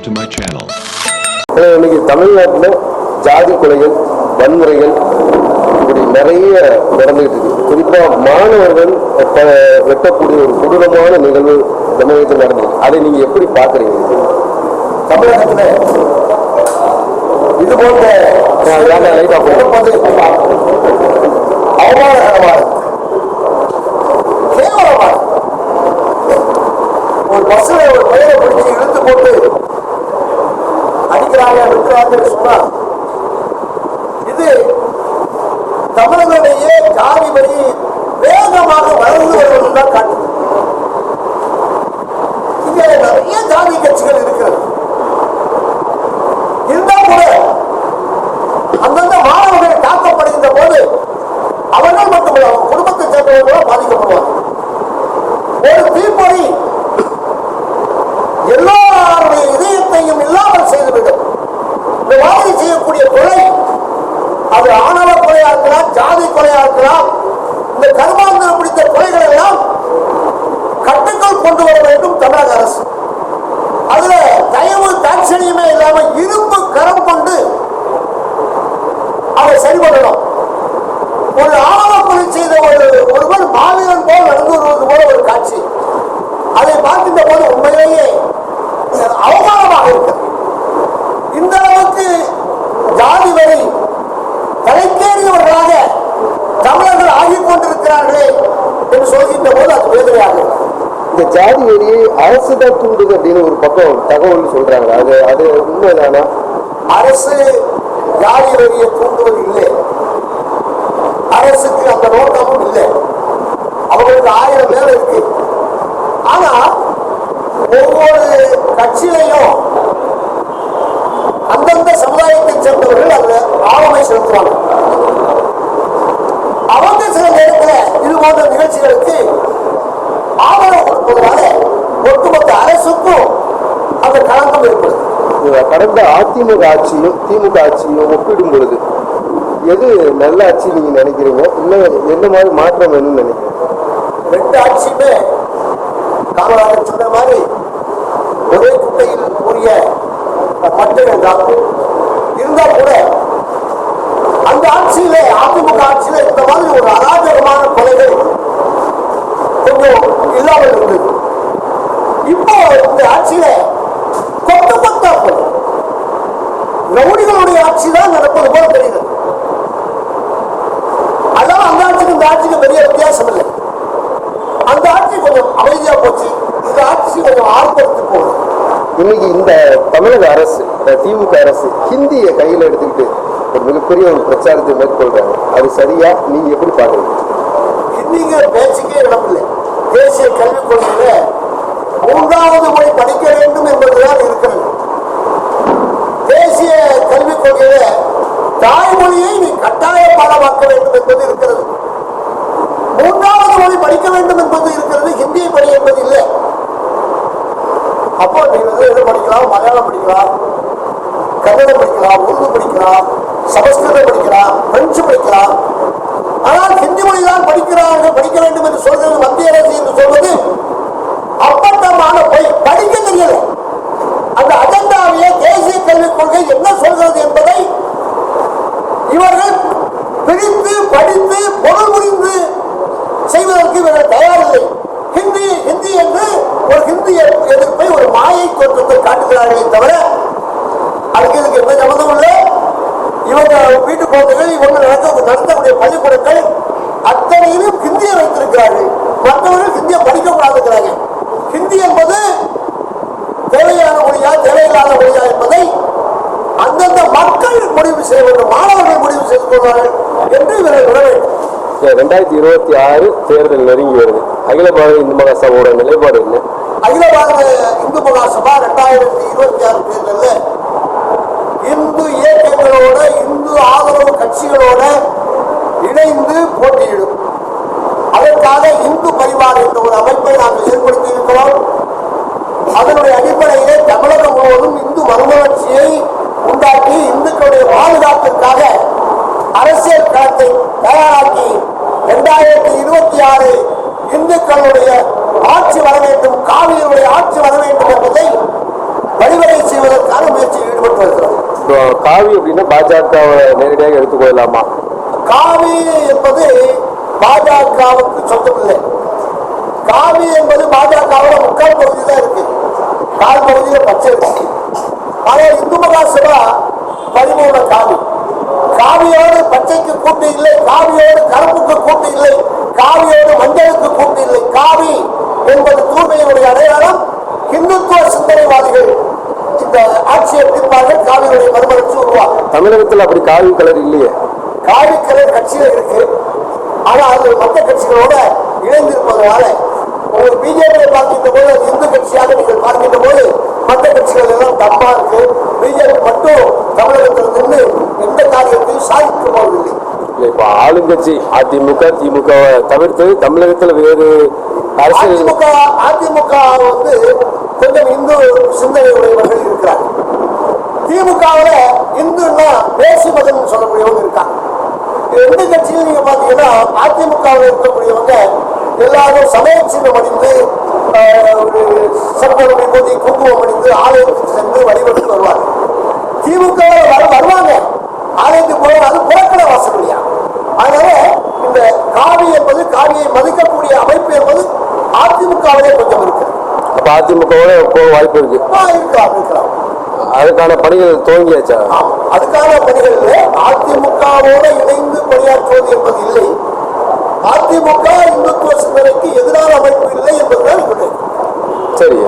subscribe to my channel. இன்னைக்கு தமிழ்நாட்டில் ஜாதி கொலைகள் வன்முறைகள் இப்படி நிறைய நடந்துகிட்டு இருக்கு. குறிப்பா மாணவர்கள் வெட்டக்கூடிய ஒரு கொடூரமான நிகழ்வு தமிழகத்தில் நடந்திருக்கு. அதை நீங்க எப்படி பாக்குறீங்க தமிழகத்துல இது போன்ற வேண்டாம், ஜாதிபதி வேகமாக வளர்ந்து வருவதும் தான் காட்டுது. இங்கே நிறைய ஜாதி கட்சிகள் இருக்கிறது. இருந்தா கூட அந்தந்த மாணவர்கள் தாக்கப்படுகின்ற போது அவர்கள் மட்டுமல்ல அவங்க குடும்பத்தை சேர்ந்தவர்களும் பாதிக்கப்படுவாங்க ஒரு தீப்பொறி எல்லாருடைய இதயத்தையும் இல்லாமல் செய்துவிடும் இந்த மாதிரி செய்யக்கூடிய கொலை அது ஆணவ கொலையா இருக்கலாம் ஜாதி கொலையா இருக்கலாம் இந்த கருமாந்திரம் பிடித்த கொலைகள் எல்லாம் கட்டுக்குள் கொண்டு வர வேண்டும் தமிழக அரசு. அதுல தயவு தாட்சணியமே இல்லாம இரும்பு கரம் கொண்டு அதை சரி பண்ணணும். ஒரு ஆணவ கொலை செய்த ஒரு ஒருவர் மாவீரன் போல் நடந்து வருவது போல ஒரு காட்சி அதை பார்க்கின்ற போது உண்மையிலேயே அவமானமாக இருக்கிறது இந்த அளவுக்கு ஜாதி வரி தலைக்கேறியவர்களாக தமிழர்கள் ஆகிக் கொண்டிருக்கிறார்களே என்று சொல்கின்ற போது அது வேதனையாக இருக்கிறது. இந்த ஜாதி வெறியை அரசு தான் தூண்டுது அப்படின்னு ஒரு பக்கம் தகவல் சொல்றாங்க. அது அது உண்மைதானா? அரசு ஜாதி வரியை தூண்டுவது இல்லை. அரசுக்கு அந்த நோக்கமும் இல்லை. அவங்களுக்கு ஆயிரம் வேலை இருக்கு. ஆனா ஒவ்வொரு கட்சியிலையும் அந்தந்த சமுதாயத்தை சேர்ந்தவர்கள் அதுல ஆளுமை செலுத்துவாங்க அவங்க சில நேரத்துல இது போன்ற நிகழ்ச்சிகளுக்கு ஆதரவு கொடுப்பதனால ஒட்டுமொத்த அரசுக்கும் அந்த களங்கம் ஏற்படுது இந்த கடந்த அதிமுக ஆட்சியும் திமுக ஆட்சியும் ஒப்பிடும் பொழுது எது நல்ல ஆட்சி நீங்க நினைக்கிறீங்க? இல்ல எந்த மாதிரி மாற்றம் வேணும்னு நினைக்கிறீங்க? ரெண்டு ஆட்சியுமே காமராஜர் சொன்ன மாதிரி ஒரே குட்டையில் கூறிய மட்டைகள் தான் இருந்தா கூட அந்த ஆட்சியில அதிமுக ஆட்சியில இந்த மாதிரி ஒரு அராஜகமான கொலைகள் கொஞ்சம் இல்லாமல் இருந்தது. இப்போ இந்த ஆட்சியில ஆட்சி தான் நடப்பது போல தெரியுது. அதான் அந்த ஆட்சிக்கு இந்த ஆட்சிக்கு பெரிய வித்தியாசம் இல்லை அந்த ஆட்சி கொஞ்சம் அமைதியா போச்சு. இந்த ஆட்சி கொஞ்சம் ஆர்ப்பரித்து போகுது. இன்னைக்கு இந்த தமிழக அரசு திமுக அரசு ஹிந்தியை கையில் எடுத்துக்கிட்டு ஒரு மிகப்பெரிய ஒரு பிரச்சாரத்தை மேற்கொள்றாங்க. அது சரியா? நீங்க எப்படி பாக்குறீங்க ஹிந்திங்கிற பேச்சுக்கே இடமில்லை தேசிய கல்விக் கொள்கையில மூன்றாவது மொழி படிக்க வேண்டும் என்பதுதான் இருக்கிறது. தேசிய கல்விக் கொள்கையில தாய்மொழியை நீ கட்டாய பாடமாக்க வேண்டும் என்பது இருக்கிறது. மூன்றாவது மொழி படிக்க வேண்டும் என்பது இருக்கிறது. ஹிந்தியை படி என்பது இல்லை. அப்போ நீ வந்து எது படிக்கலாம்? மலையாளம் படிக்கலாம் கன்னடம் படிக்கலாம் உருது படிக்கலாம் சமஸ்கிருதம் படிக்கலாம் பிரெஞ்சு படிக்கலாம். ஆனால் ஹிந்தி மொழி தான் படிக்கிறார்கள் படிக்க வேண்டும் என்று சொல்கிறது மத்திய அரசு என்று சொல்வது அப்பட்டமான போய். படிக்க தெரியல. அந்த அஜெண்டாவிலே கல்விக் கொள்கை என்ன சொல்கிறது என்பதை இவர்கள் பிரித்து படித்து பொருள் புரிந்து செய்வதற்கு இவர்கள் தயாரில்லை. ஹிந்தி ஹிந்தி என்று ஒரு ஹிந்தி எதிர்ப்பை ஒரு மாயை தோற்றத்தை காட்டுகிறார்களே தவிர அதுக்கு இதுக்கு எந்த சம்மந்தம் இல்லை. இவங்க வீட்டு குழந்தைகள் இவங்க நடக்க நடத்தக்கூடிய பள்ளிக்கூடங்கள் அத்தனையிலும் ஹிந்தியை வைத்திருக்கிறார்கள். மற்றவர்கள் ஹிந்தியை படிக்கக்கூடாது ஹிந்தி என்பது தேவையான மொழியா தேவையில்லாத மொழியா என்பதை அந்தந்த மக்கள் முடிவு செய்ய வேண்டும் மாணவர்கள் முடிவு செய்து கொள்வார்கள் என்று இவர்கள் விட வேண்டும். ரெண்டாயிரத்தி இருபத்தி ஆறு தேர்தல் நெருங்கி வருது அகில பாரத இந்து மகாசபோட நிலைப்பாடு என்ன? அகில பாரத இந்து மகாசபா ரெண்டாயிரத்தி இருபத்தி ஆறு தேர்தலில் இந்து இயக்கங்களோட இந்து ஆதரவு கட்சிகளோட இணைந்து போட்டியிடும். அதற்காக இந்து பரிவார் என்ற ஒரு அமைப்பை நாங்கள் ஏற்படுத்தி இருக்கிறோம் அதனுடைய அடிப்படையிலே தமிழகம் முழுவதும் இந்து மறுமலர்ச்சியை உண்டாக்கி இந்துக்களுடைய பாதுகாப்பிற்காக அரசியல் களத்தை தயாராக்கி இரண்டாயிரத்தி இருபத்தி ஆறு இந்துக்களுடைய ஆட்சி வர வேண்டும் காவிரியுடைய ஆட்சி வர வேண்டும் என்பதை வழிவகை செய்வதற்கு காவி அப்படின்னா பாஜகவை நேரடியாக எடுத்துக்கொள்ளலாமா காவி என்பது பாஜகவுக்கு சொந்தமில்லை காவி என்பது பாஜகவோட முக்கால் பகுதி தான் இருக்கு. கால் பகுதியில பச்சை இருக்கு. ஆனால் இந்து மகாசபா பதிமூணு காவி. காவியோடு பச்சைக்கு கூட்டு இல்லை காவியோடு கருப்புக்கு கூட்டு இல்லை காவியோடு மஞ்சளுக்கு கூட்டு இல்லை. காவி என்பது தூய்மையினுடைய அடையாளம். இந்துத்துவ சிந்தனைவாதிகள் இந்த ஆட்சியை பிடிப்பார்கள் காவியுடைய மறுமலர்ச்சி உருவாகும். தமிழகத்தில் அப்படி காவி கலர் இல்லையே. காவி கலர் கட்சியில இருக்கு. ஆனா அது மற்ற கட்சிகளோட இணைந்திருப்பதனால உங்களுக்கு பிஜேபியை பார்க்கின்ற போது இந்து கட்சியாக நீங்கள் பார்க்கின்ற போது மற்ற கட்சிகள் எல்லாம் தப்பா இருக்கு. பிஜேபி மட்டும் தமிழகத்தில் நின்று எந்த காரியத்தையும் சாதிக்க போவதில்லை. இப்போ ஆளுங்கட்சி அதிமுக திமுகவை தவிர்த்து தமிழகத்தில் வேறு அரசியல் அதிமுக அதிமுக வந்து கொஞ்சம் இந்து சிந்தனை உடையவர்கள் இருக்கிறாங்க. திமுகவுல இந்துன்னா தேசி மதம் சொல்லக்கூடியவங்க இருக்காங்க. ரெண்டு கட்சியும் நீங்க பாத்தீங்கன்னா அதிமுகவில் இருக்கக்கூடியவங்க எல்லாரும் சமய சின்னம் அணிந்து ஆஹ், ஒரு போதி குங்குமம் அணிந்து ஆலயத்துக்கு சென்று வழிபட்டு வருவாங்க திமுக வருவாங்க ஆலயத்துக்கு போவாங்க அது புறக்கடை வாசப்படியா அதனால இந்த காவி என்பது காவியை மதிக்கக்கூடிய அமைப்பு என்பது அதிமுகவிலே கொஞ்சம் இருக்கு அப்போ அதிமுகவோட போக வாய்ப்பு இருக்கு. இருக்கலாம் இருக்கலாம் அதுக்கான பணிகள் துவங்கியாச்சா? அதுக்கான பணிகள் அதிமுகவோடு இணைந்து பணியாற்றுவது என்பது இல்லை. அதிமுக இந்துத்துவ சிந்தனைக்கு எதிரான அமைப்பு இல்லை என்பதுதான் சரி.